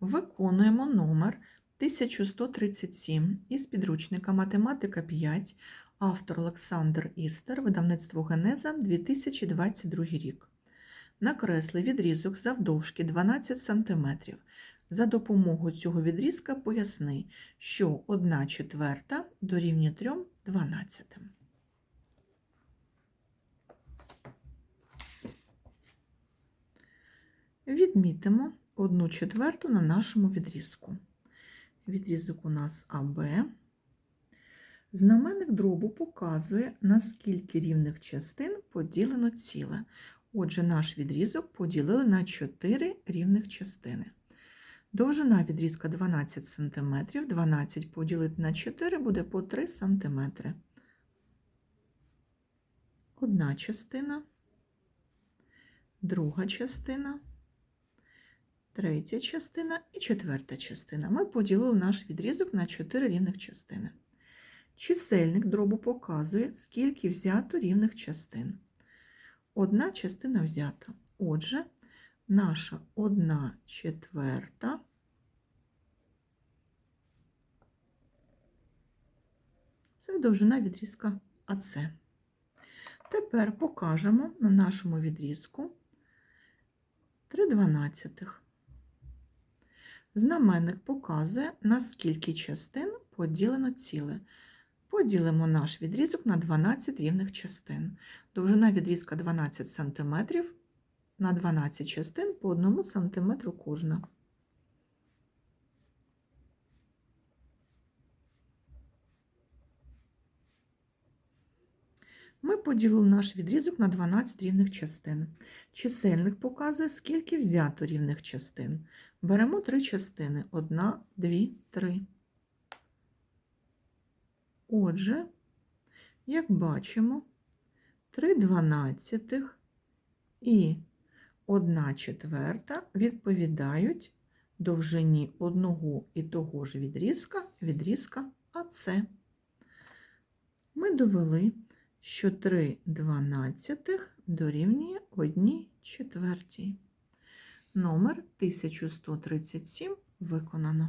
Виконуємо номер 1137 із підручника Математика 5, автор Олександр Істер, видавництво Генеза 2022 рік. Накресли відрізок завдовжки 12 см. За допомогою цього відрізка поясни, що 1 четверта дорівнює 3 дванадцятим. Відмітимо 1 четверту на нашому відрізку. Відрізок у нас АБ. Знаменник дробу показує, на скільки рівних частин поділено ціле. Отже, наш відрізок поділили на 4 рівних частини. Довжина відрізка 12 см. 12 поділити на 4 буде по 3 см. Одна частина, друга частина, третя частина і четверта частина. Ми поділили наш відрізок на 4 рівних частини. Чисельник дробу показує, скільки взято рівних частин. Одна частина взята. Отже, наша одна четверта це довжина відрізка АЦ. Тепер покажемо на нашому відрізку 3 дванадцятих. Знаменник показує, на скільки частин поділено ціле. Поділимо наш відрізок на 12 рівних частин. Довжина відрізка 12 см на 12 частин по 1 см кожна. Ми поділили наш відрізок на 12 рівних частин. Чисельник показує, скільки взято рівних частин. Беремо три частини: 1, 2, 3. Отже, як бачимо, 3 дванадцятих і 1 четверта відповідають довжині одного і того ж відрізка, відрізка АЦ. Ми довели, що 3 дванадцятих дорівнює 1 четвертій. Номер 1137 виконано.